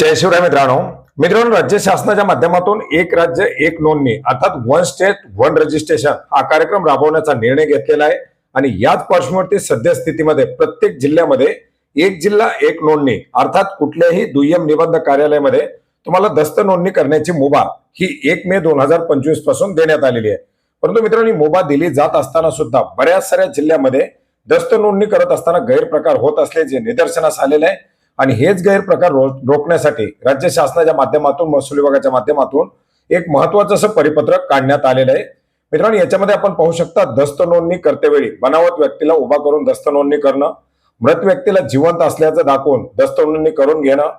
जय शिवराय मित्रांनो. मित्रांनो राज्य शासनाच्या माध्यमातून एक राज्य एक नोंदणी. अर्थात वन स्टेट वन रजिस्ट्रेशन हा कार्यक्रम राबवण्याचा निर्णय घेतलेला आहे. आणि याच पार्श्वभूमीवरती सद्यस्थितीमध्ये प्रत्येक जिल्ह्यामध्ये एक जिल्हा एक नोंदणी. अर्थात कुठल्याही दुय्यम निबंध कार्यालयामध्ये तुम्हाला दस्त नोंदणी करण्याची मुभा ही एक मे दोन हजार पंचवीसपासून देण्यात आलेली आहे. परंतु मित्रांनो मुभा दिली जात असताना सुद्धा बऱ्याच साऱ्या जिल्ह्यामध्ये दस्त नोंदणी करत असताना गैरप्रकार होत असल्याचे निदर्शनास आलेले आहे. आणि हेच गैरप्रकार रोखण्यासाठी राज्य शासनाच्या माध्यमातून महसूल विभागाच्या माध्यमातून एक महत्वाचं असं परिपत्रक काढण्यात आलेलं आहे. मित्रांनो याच्यामध्ये आपण पाहू शकता दस्त नोंदणी करतेवेळी बनावट व्यक्तीला उभा करून दस्त नोंदणी करणं मृत व्यक्तीला जिवंत असल्याचं दाखवून दस्त नोंदणी करून घेणं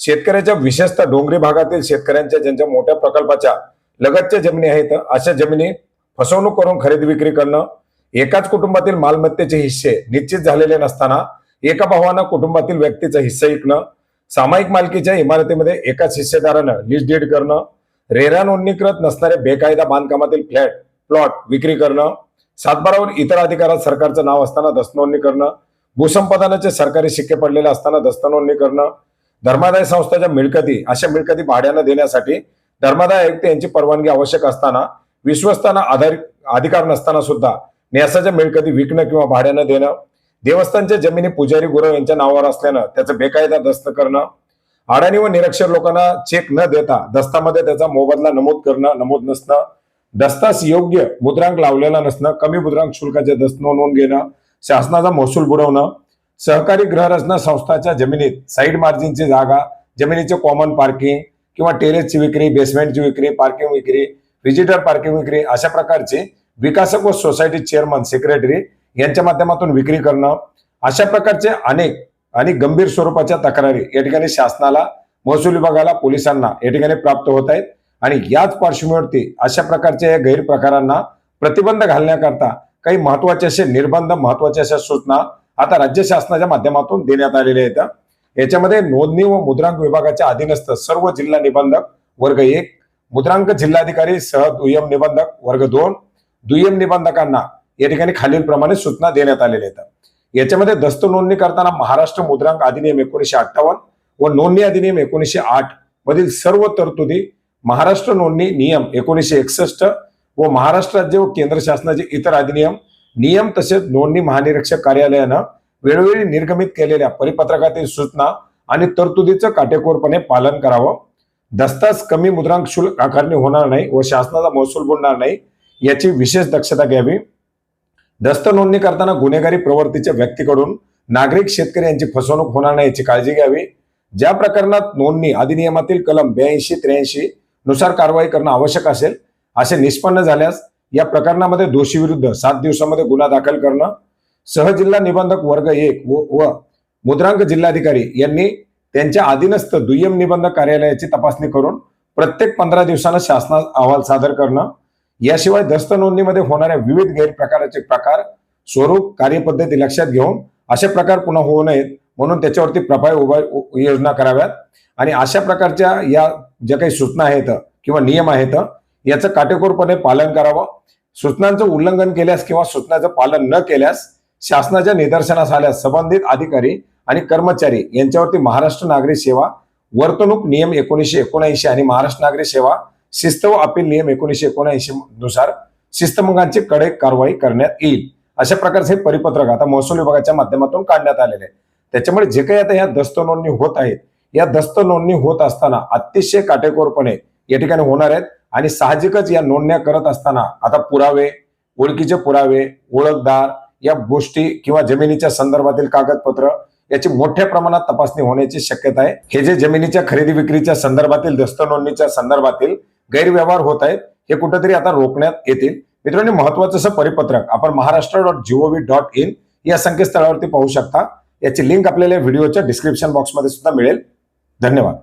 शेतकऱ्याच्या विशेषतः डोंगरी भागातील शेतकऱ्यांच्या ज्यांच्या मोठ्या प्रकल्पाच्या लगतच्या जमिनी आहेत अशा जमिनी फसवणूक करून खरेदी विक्री करणं एकाच कुटुंबातील मालमत्तेचे हिस्से निश्चित झालेले नसताना एका भावानं कुटुंबातील व्यक्तीचा हिस्सा ऐकणं सामायिक मालकीच्या इमारतीमध्ये एकाच हिस्सेदारानं लिस्ट डीड करणं रेरा नोंदणीकृत नसणाऱ्या बेकायदा बांधकामातील फ्लॅट प्लॉट विक्री करणं सातबारावर इतर अधिकारात सरकारचं नाव असताना दस्तनोंदणी करणं भूसंपादनाचे सरकारी शिक्के पडलेले असताना दस्तनोंदणी करणं धर्मादाय संस्थाच्या मिळकती अशा मिळकती भाड्यानं देण्यासाठी धर्मादाय आयुक्त यांची परवानगी आवश्यक असताना विश्वस्तांना आधार अधिकार नसताना सुद्धा न्यासाच्या मिळकती विकणं किंवा भाड्यानं देणं देवस्थानच्या जमिनी पुजारी गुरव यांच्या नावावर असल्यानं त्याचं बेकायदा दस्त करणं अडाणी व निरक्षर लोकांना चेक न देता दस्तामध्ये त्याचा मोबदला नमूद करणं नमूद नसणं दस्तास योग्य मुद्रांक लावलेला नसणं कमी मुद्रांक शुल्काचे दस्त नोंदवून घेणं शासनाचा महसूल बुडवणं सहकारी गृहरचना संस्थाच्या जमिनीत साईड मार्जिनची जागा जमिनीचे कॉमन पार्किंग किंवा टेरेसची विक्री बेसमेंटची विक्री पार्किंग विक्री व्हिजिटर पार्किंग विक्री अशा प्रकारचे विकासक व सोसायटी चेअरमन सेक्रेटरी यांच्या माध्यमातून विक्री करणं अशा प्रकारचे अनेक आणि गंभीर स्वरूपाच्या तक्रारी या ठिकाणी शासनाला महसूल विभागाला पोलिसांना या ठिकाणी प्राप्त होत आहेत. आणि याच पार्श्वभूमीवरती अशा प्रकारच्या या गैरप्रकारांना प्रतिबंध घालण्याकरता काही महत्त्वाचे असे निर्बंध महत्त्वाच्या अशा सूचना आता राज्य शासनाच्या माध्यमातून देण्यात आलेल्या आहेत. याच्यामध्ये नोंदणी व मुद्रांक विभागाच्या अधीनस्थ सर्व जिल्हा निबंधक वर्ग एक मुद्रांक जिल्हाधिकारी सह दुय्यम निबंधक वर्ग दोन दुय्यम निबंधकांना या ठिकाणी खालीलप्रमाणे सूचना देण्यात आलेल्या आहेत. याच्यामध्ये दस्त नोंदणी करताना महाराष्ट्र मुद्रांक अधिनियम एकोणीशे अठ्ठावन्न व नोंदणी अधिनियम एकोणीशे आठ मधील सर्व तरतुदी महाराष्ट्र नोंदणी नियम एकोणीशे एकसष्ट व महाराष्ट्र राज्य व केंद्र शासनाचे इतर अधिनियम नियम तसेच नोंदणी महानिरीक्षक कार्यालयानं वेळोवेळी निर्गमित केलेल्या परिपत्रकातील सूचना आणि तरतुदीचं काटेकोरपणे पालन करावं. दस्तास कमी मुद्रांक शुल्क आकारणी होणार नाही व शासनाचा महसूल बुडणार नाही याची विशेष दक्षता घ्यावी. दस्त नोंदणी करताना गुन्हेगारी प्रवृत्तीच्या व्यक्तीकडून नागरिक शेतकरी यांची फसवणूक होणार नाही याची काळजी घ्यावी. ज्या प्रकरणात नोंदणी अधिनियमातील कलम ब्याऐंशी त्र्याऐंशी नुसार कारवाई करणं आवश्यक असेल असे निष्पन्न झाल्यास या प्रकरणामध्ये दोषी विरुद्ध सात दिवसामध्ये गुन्हा दाखल करणं सहजिल्हा निबंधक वर्ग एक व व मुद्रांक जिल्हाधिकारी यांनी त्यांच्या अधीनस्थ दुय्यम निबंधक कार्यालयाची तपासणी करून प्रत्येक पंधरा दिवसांना शासनास अहवाल सादर करणं याशिवाय दस्त नोंदणीमध्ये होणाऱ्या विविध गैरप्रकाराचे प्रकार स्वरूप कार्यपद्धती लक्षात घेऊन असे प्रकार पुन्हा होऊ नयेत म्हणून त्याच्यावरती प्रभावी उपाय योजना कराव्यात. आणि अशा प्रकारच्या या ज्या काही सूचना आहेत किंवा नियम आहेत याचं काटेकोरपणे पालन करावं. सूचनांचं उल्लंघन केल्यास किंवा सूचनाचं पालन न केल्यास शासनाच्या निदर्शनास आल्यास संबंधित अधिकारी आणि कर्मचारी यांच्यावरती महाराष्ट्र नागरी सेवा वर्तणूक नियम एकोणीशे एकोणऐंशी आणि महाराष्ट्र नागरी सेवा शिस्त व अपील नियम एकोणीशे एकोणऐंशी नुसार शिस्तभंगांची कडक कारवाई करण्यात येईल. अशा प्रकारचे हे परिपत्रक आता महसूल विभागाच्या माध्यमातून काढण्यात आलेले आहे त्याच्यामुळे जे काही आता या दस्त नोंदणी होत आहेत या दस्त नोंदणी होत असताना अतिशय काटेकोरपणे या ठिकाणी होणार आहेत आणि साहजिकच या नोंदण्या करत असताना आता पुरावे ओळखीचे पुरावे ओळखदार या गोष्टी किंवा जमिनीच्या संदर्भातील कागदपत्र याची मोठ्या प्रमाणात तपासणी होण्याची शक्यता आहे. हे जे जमिनीच्या खरेदी विक्रीच्या संदर्भातील दस्त नोंदणीच्या संदर्भातील गैरव्यवहार होत आहेत हे कुठेतरी आता रोखण्यात येतील. मित्रांनो महत्वाचं असं परिपत्रक आपण Maharashtra dot gov dot in या संकेतस्थळावरती पाहू शकता. याची लिंक आपल्याला व्हिडिओच्या डिस्क्रिप्शन बॉक्समध्ये सुद्धा मिळेल. धन्यवाद.